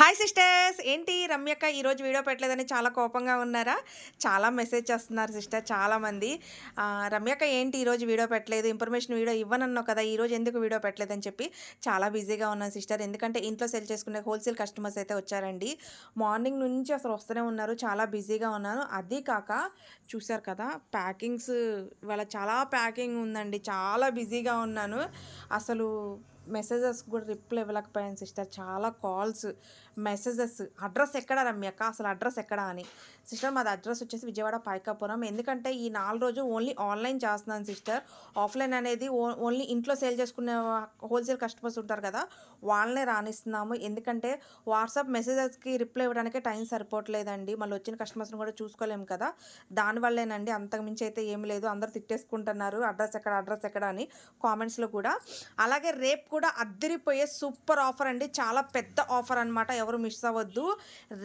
Hi sisters! ఏంటి రమ్యక్క ఈరోజు video పెట్టలేదని చాలా కోపంగా ఉన్నారా? చాలా మెసేజ్ చేస్తున్నారు సిస్టర్ చాలామంది. రమ్యక రమ్యక్క ఏంటి ఈరోజు వీడియో పెట్టలేదు? ఇన్ఫర్మేషన్ వీడియో ఇవ్వనన్నావు కదా ఈరోజు ఎందుకు వీడియో పెట్టలేదని చెప్పి చాలా బిజీగా ఉన్నాను సిస్టర్. ఎందుకంటే ఇంట్లో సెల్ చేసుకునే హోల్సేల్ కస్టమర్స్ అయితే వచ్చారండి. మార్నింగ్ నుంచి అసలు వస్తూనే ఉన్నారు. చాలా బిజీగా ఉన్నాను. అది కాక చూశారు కదా ప్యాకింగ్స్ ఇవాళ చాలా ప్యాకింగ్ ఉందండి. చాలా బిజీగా ఉన్నాను. అసలు మెసేజెస్ కూడా రిప్లై ఇవ్వలేకపోయాను సిస్టర్. చాలా కాల్స్ మెసేజెస్ అడ్రస్ ఎక్కడ రమ్యక్క అసలు అడ్రస్ ఎక్కడ అని. సిస్టర్ మాది అడ్రస్ వచ్చేసి విజయవాడ పైకాపురం ఎందుకంటే ఈ నాలుగు రోజు ఓన్లీ ఆన్లైన్ చేస్తున్నాను సిస్టర్. ఆఫ్లైన్ అనేది ఓ- ఓన్లీ ఇంట్లో సేల్ చేసుకునే హోల్సేల్ కస్టమర్స్ ఉంటారు కదా వాళ్ళనే రాణిస్తున్నాము ఎందుకంటే వాట్సాప్ మెసేజెస్కి రిప్లై ఇవ్వడానికి టైం సరిపోవట్లేదండి. మళ్ళీ వచ్చిన కస్టమర్స్ని కూడా చూసుకోలేము కదా. దానివల్లేనండి అంతకుమించి అయితే ఏం లేదు. అందరూ తిట్టేసుకుంటున్నారు. అడ్రస్ ఎక్కడ అడ్రస్ ఎక్కడ అని కామెంట్స్లో కూడా. అలాగే రేపు కూడా అద్దరిపోయే సూపర్ ఆఫర్ అండి. చాలా పెద్ద ఆఫర్ అనమాట ఎవరు మిస్ అవ్వద్దు.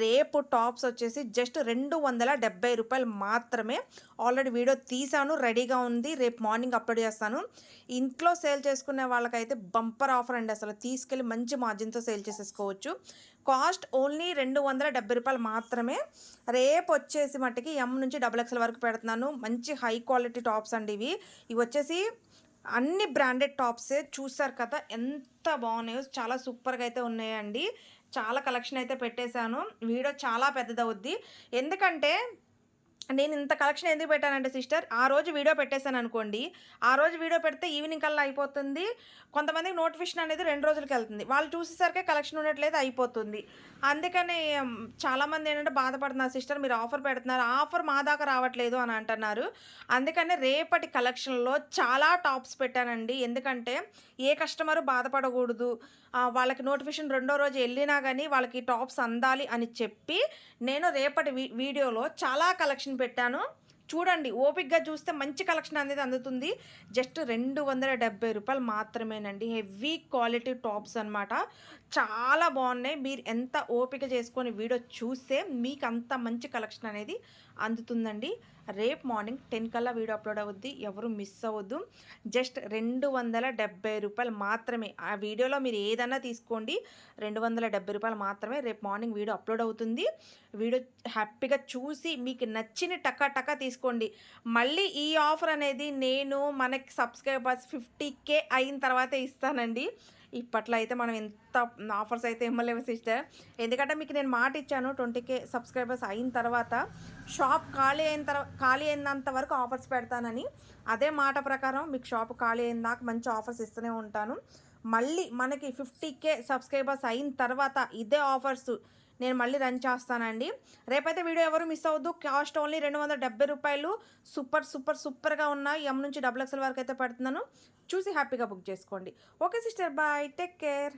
రేపు టాప్స్ వచ్చేసి జస్ట్ రెండు వందల డెబ్బై రూపాయలు మాత్రమే. ఆల్రెడీ వీడియో తీసాను రెడీగా ఉంది. రేపు మార్నింగ్ అప్లోడ్ చేస్తాను. ఇంట్లో సేల్ చేసుకునే వాళ్ళకైతే బంపర్ ఆఫర్ అండి అసలు. తీసుకెళ్ళి మంచి మార్జిన్తో సేల్ చేసేసుకోవచ్చు. కాస్ట్ ఓన్లీ రెండు వందల డెబ్బై రూపాయలు మాత్రమే. రేపు వచ్చేసి మట్టుకి ఎం నుంచి డబుల్ ఎక్స్ఎల్ వరకు పెడుతున్నాను. మంచి హై క్వాలిటీ టాప్స్ అండి ఇవి. ఇవి వచ్చేసి అన్ని బ్రాండెడ్ టాప్సే చూసారు కదా ఎంత బాగున్నాయో చాలా సూపర్గా అయితే ఉన్నాయండి. చాలా కలెక్షన్ అయితే పెట్టేశాను. వీడియో చాలా పెద్దదవుద్ది. ఎందుకంటే నేను ఇంత కలెక్షన్ ఎందుకు పెట్టానంటే సిస్టర్ ఆ రోజు వీడియో పెట్టేశాను అనుకోండి ఆ రోజు వీడియో పెడితే ఈవినింగ్ కల్లా అయిపోతుంది. కొంతమందికి నోటిఫికేషన్ అనేది రెండు రోజులకి వెళ్తుంది. వాళ్ళు చూసేసరికి కలెక్షన్ ఉండట్లేదు అయిపోతుంది. అందుకని చాలామంది ఏంటంటే బాధపడుతున్నారు సిస్టర్ మీరు ఆఫర్ పెడుతున్నారు ఆఫర్ మా దాకా రావట్లేదు అని అంటున్నారు. అందుకనే రేపటి కలెక్షన్లో చాలా టాప్స్ పెట్టానండి. ఎందుకంటే ఏ కస్టమర్ బాధపడకూడదు. వాళ్ళకి నోటిఫికేషన్ రెండో రోజు వెళ్ళినా కానీ వాళ్ళకి టాప్స్ అందాలి అని చెప్పి నేను రేపటి వీ- వీడియోలో చాలా కలెక్షన్ పెట్టాను. చూడండి ఓపిక్గా చూస్తే మంచి కలెక్షన్ అనేది అందుతుంది. జస్ట్ రెండు వందల డెబ్బై రూపాయలు మాత్రమేనండి. హెవీ క్వాలిటీ టాప్స్ అన్నమాట. చాలా బాగున్నాయి. మీరు ఎంత ఓపిక చేసుకొని వీడియో చూస్తే మీకు అంత మంచి కలెక్షన్ అనేది అందుతుందండి. రేపు మార్నింగ్ టెన్ కల్లా వీడియో అప్లోడ్ అవుద్ది. ఎవరు మిస్ అవ్వద్దు. జస్ట్ రెండు వందల డెబ్బై రూపాయలు మాత్రమే. ఆ వీడియోలో మీరు ఏదన్నా తీసుకోండి. రెండు వందల డెబ్బై రూపాయలు మాత్రమే రేపు మార్నింగ్ వీడియో అప్లోడ్ అవుతుంది. వీడియో హ్యాపీగా చూసి మీకు నచ్చిన టకా టకా తీసుకోండి. మళ్ళీ ఈ ఆఫర్ అనేది నేను మనకి సబ్స్క్రైబర్స్ ఫిఫ్టీ కే అయిన తర్వాతే ఇస్తానండి. ఇప్పట్లో అయితే మనం ఎంత ఆఫర్స్ అయితే ఇవ్వలేము సిస్టర్. ఎందుకంటే మీకు నేను మాట ఇచ్చాను ట్వంటీ కే సబ్స్క్రైబర్స్ అయిన తర్వాత షాప్ ఖాళీ అయిన తర్వాత ఖాళీ అయినంత వరకు ఆఫర్స్ పెడతానని. అదే మాట ప్రకారం మీకు షాప్ ఖాళీ అయిన దాకా మంచి ఆఫర్స్ ఇస్తూనే ఉంటాను. మళ్ళీ మనకి ఫిఫ్టీ కే సబ్స్క్రైబర్స్ అయిన తర్వాత ఇదే ఆఫర్స్ నేను మళ్ళీ రన్ చేస్తానండి. రేపైతే వీడియో ఎవరు మిస్ అవ్వద్దు. కాస్ట్ ఓన్లీ రెండు వందల డెబ్బై రూపాయలు. సూపర్ సూపర్ సూపర్గా ఉన్నాయి ఎం నుంచి డబుల్ ఎక్స్ఎల్ వరకు అయితే పెడుతున్నాను. చూసి హ్యాపీగా బుక్ చేసుకోండి. Okay sister bye take care